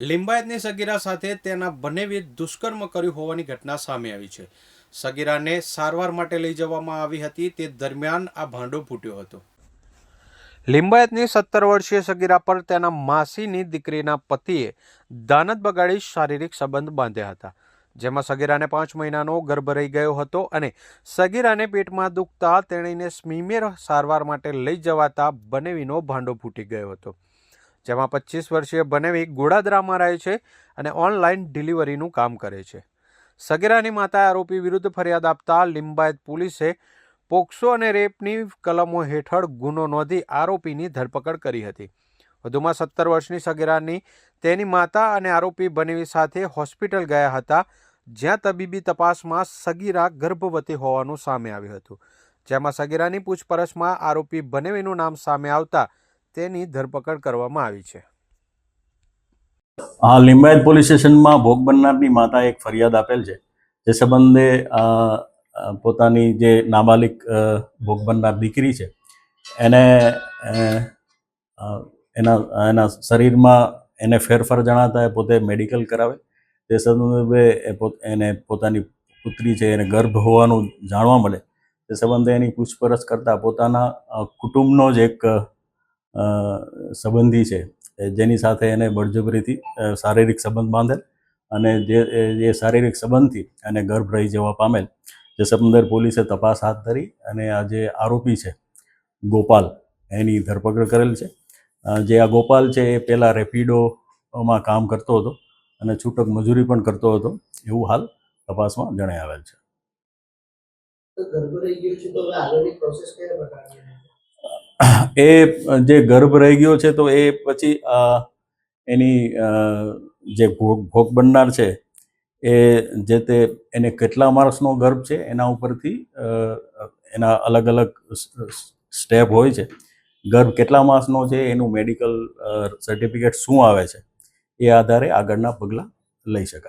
લિંબાયતની સગીરા સાથે તેના બનેવી દુષ્કર્મ કર્યું હોવાની ઘટના સામે આવી છે. સગીરાને સારવાર માટે લઈ જવામાં આવી હતી, તે દરમિયાન આ ભાંડો ફૂટ્યો હતો. લિંબાયતની સત્તર વર્ષીય સગીરા પર તેના માસીની દીકરીના પતિએ દાનત બગાડી શારીરિક સંબંધ બાંધ્યા હતા, જેમાં સગીરાને પાંચ મહિનાનો ગર્ભ રહી ગયો હતો અને સગીરાને પેટમાં દુખતા તેણીને સ્મીમેર સારવાર માટે લઈ જવાતા બનેવીનો ભાંડો ફૂટી ગયો હતો. જેમાં પચીસ વર્ષીય બનેવી ગોડાદરામાં રહે છે અને ઓનલાઈન ડિલિવરીનું કામ કરે છે. સગીરાની માતાએ આરોપી વિરુદ્ધ ફરિયાદ આપતા લિંબાયત પોલીસે પોક્સો અને રેપની કલમો હેઠળ ગુનો નોંધી આરોપીની ધરપકડ કરી હતી. વધુમાં સત્તર વર્ષની સગીરાની તેની માતા અને આરોપી બનેવી સાથે હોસ્પિટલ ગયા હતા, જ્યાં તબીબી તપાસમાં સગીરા ગર્ભવતી હોવાનું સામે આવ્યું હતું. જેમાં સગીરાની પૂછપરછમાં આરોપી બનેવીનું નામ સામે આવતા તેની ધરપકડ કરવામાં આવી છે. હા લિંબાયત પોલીસ સ્ટેશનમાં ભોગ બનનારની માતા એક ફરિયાદ આપેલ છે, જે સંબંધે પોતાની જે નાબાલિક ભોગ બનનાર દીકરી છે, એને એના એના શરીરમાં એને ફેરફાર જણાતા એ પોતે મેડિકલ કરાવે. તે સંદર્ભે એને પોતાની પુત્રી છે, એને ગર્ભ હોવાનું જાણવા મળે. તે સંબંધે એની પૂછપરછ કરતાં પોતાના કુટુંબનો જ એક સંબંધી છે. જેની સાથે એને બળજબરીથી શારીરિક સંબંધ બાંધેલ અને જે જે શારીરિક સંબંધથી એને ગર્ભ રહી જવા પામેલ. જે સંબંધે પોલીસે તપાસ હાથ ધરી અને આ જે આરોપી છે, ગોપાલ, એની ધરપકડ કરેલ છે. જે આ ગોપાલ છે એ પહેલાં રેપિડોમાં કામ કરતો હતો અને છૂટક મજૂરી પણ કરતો હતો, એવું હાલ તપાસમાં જણાઈ આવેલ છે. એ જે ગર્ભ રહી ગયો છે, તો એ પછી એની જે ભોગ ભોગ બનનાર છે, એ જે તે, એને કેટલા માણસનો ગર્ભ છે, એના ઉપરથી એના અલગ અલગ સ્ટેપ હોય છે. ગર્ભ કેટલા માસનો છે, એનું મેડિકલ સર્ટિફિકેટ શું આવે છે, એ આધારે આગળના પગલાં લઈ શકાય.